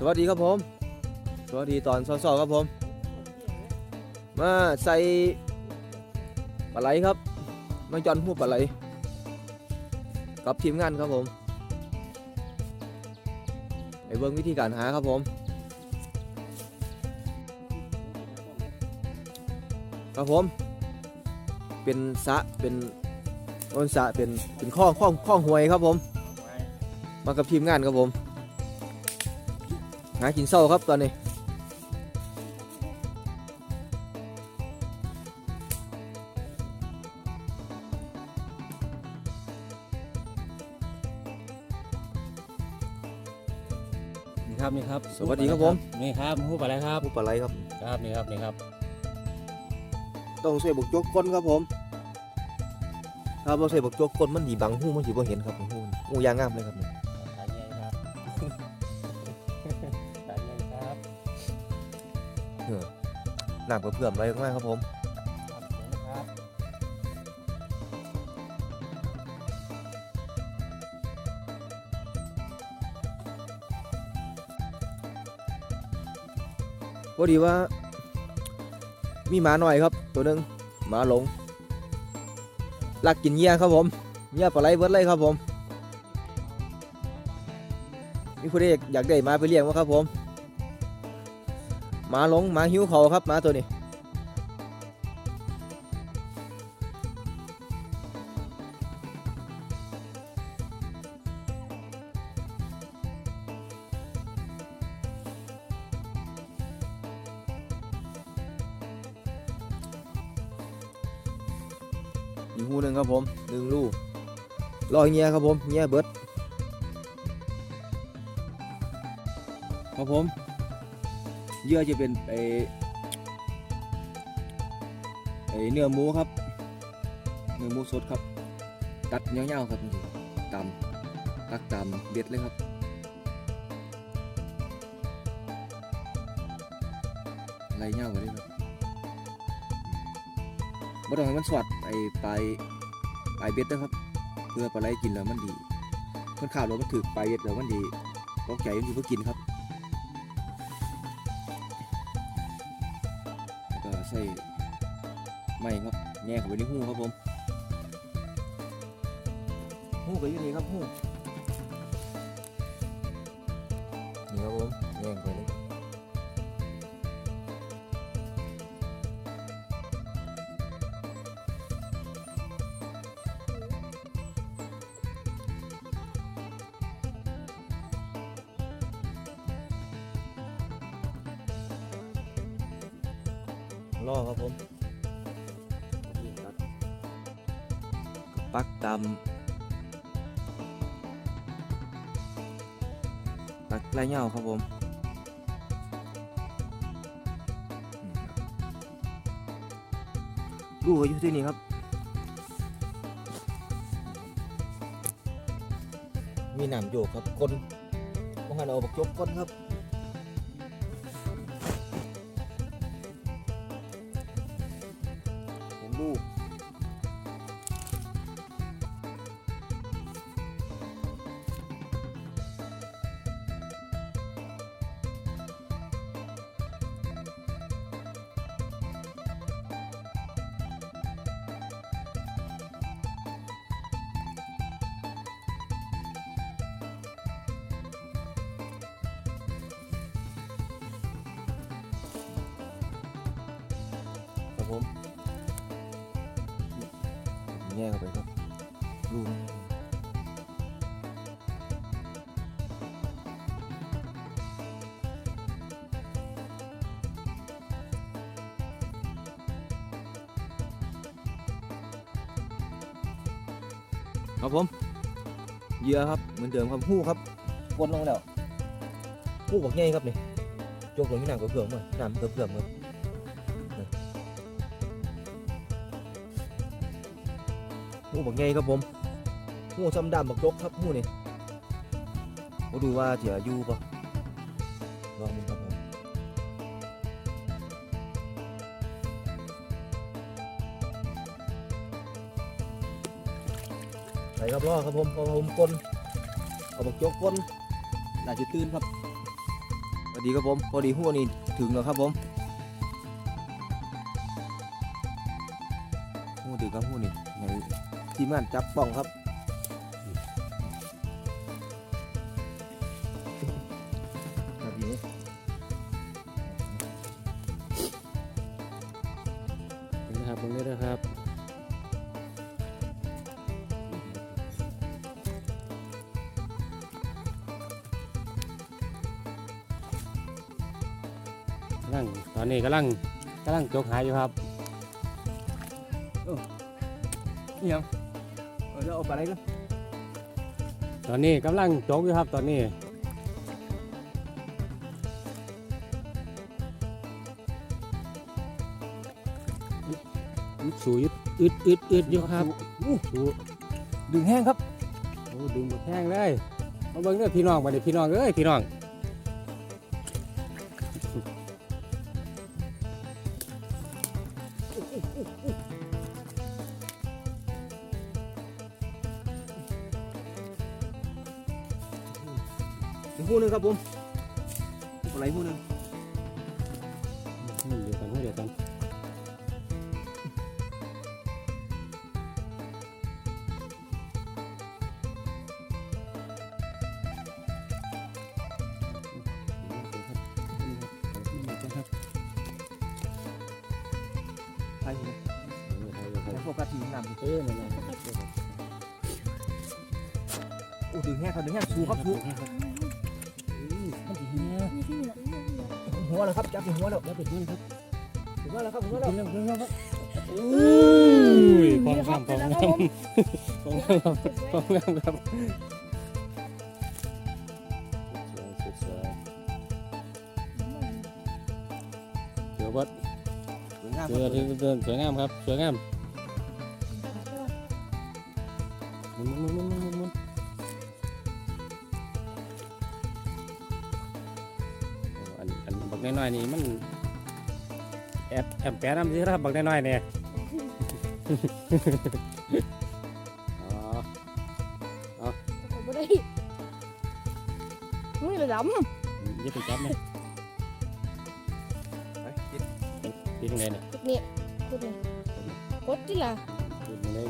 สวัสดีครับผม สวัสดีตอนสอๆครับผม มาใส่ปลาไหลครับมาจอนหูปลาไหล กับทีมงานครับผมไปเบิ่งวิธีการหาครับผมครับผม เป็นสระเป็นโอนสระเป็นเป็นข้องข้องข้องหวยครับผม มากับทีมงานครับผม หากินเศร้าครับตอนนี้นี่ครับนี่ครับสวัสดีครับผม นี่ครับหูปลาอะไรครับหูปลาไหลครับ ครับนี่ครับนี่ครับต้องใส่บกจกก้นครับผม ถ้าเราใส่บกจกก้นมันดีบังหูมันสีบ่เห็นครับหูหูยางงามเลยครับนี่ต น้ำกระเพื่อมไหลออกมาครับผมครับครับพอดีว่า มีหมาหน่อยครับ ตัวหนึ่งหมาหลงลักกินเหยี่ยครับผมเหยี่ยปลาไหลเบิดเลยครับผม มีผู้ใดอยากได้หมาไปเลี้ยงวะครับผม มาหลงหมาหิวเขาครับหมาตัวนี้อีกหูหนึ่งครับผมหนึ่งลูกรอเงี้ยครับผมเงี้ยเบิดครับผม เยื่อจะเป็นไอไอเนื้อหมูครับ เนื้อหมูสดครับ ตัดเงี้ยวๆครับตามตักตามเบ็ดเลยครับไรเงี้ยวไปเลยครับบ่ต้องให้มันสวัดไอปลายปลายเบ็ดนะครับ เพื่อปลาไหลกินแล้วมันดีมันขาดแล้วมันถือปลายเบ็ดแล้วมันดีตกใจมันสิบ่เพื่อกินครับ ไม้ครับแง่เข้าไปในหูครับผมหูก็อยู่นี่ครับหูนี่ครับผมแง่ไปเลยล่อครับผม ปักตามปักลายเงาครับผมลูกอยู่ที่นี่ครับ มีหนามโยกครับก้นมองหันเอาบักจกก้นครับเห็นลูก ผมแย่เข้าไปครับลูกนี่ครับครับผมเยื่อครับเหมือนเดิมครับหู้ครับกดลงแล้วหู้บอกง่ายครับนี่จกลงที่น้ำกระเพื่อมมาน้ำกระเพื่อมครับ หูบักไงครับผมหูซ้ำดำบักจกครับหูนี่มาดูว่าจะอยู่ปะลองดูครับผมไปครับรอครับผมพอผมกลนเอาบักจกกลนน่าจะตื่นครับสวัสดีครับผมพอดีหัวนี่ถึงแล้วครับผมหัวถึงครับหัวนี่ใน ทีมงานจับป้องครับครับทีนี้นี่นะครับตรงนี้นะครับกำลังตอนนี้กำลังกำลังจกหายอยู่ครับนี่ยังเอ อจะเอาปลาอะไรกันตอนนี้กำลังจกอยู่ครับตอนนี้สูดอึดอึดอึดอยู่ครับสูดึงแห้งครับโอ้ดึงหมดแห้งเลยมาเบิ่งเด้อพี่น้องมาเด้อพี่น้องเอ้ยพี่น้อง อีกหัวหนึงครับผมปลาไหลหัวหนึงอืมเดี๋ยวกันเดี๋ยวกันใช่ไหมใช่พวกกะทิน้ำเออนั่นแหละโอ้ดึงแห้งครับดึงแห้งสูครับสูมันสิเฮีย หัวแล้วครับจับหัวแล้วแล้วเป็นยังครับถึงหัวแล้วครับหัวแล้วเป็นยังเป็นยังครับอุ้ยพร้อมครับพร้อมครับพร้อมครับพร้อมครับครับสวยเดี๋ยววัดสวยงามเดินเดินสวยงามครับ สวยงาม กน้อยๆนี่มันแอบแอบแปะน้ำสิครับบักน้อยๆเนี่ยอ๋อผมไม่ได้มือระดยึดไปจับเนี่ยไปกินตีตรงไหนเนี่ยำนี่กดนี่กดที่ละอ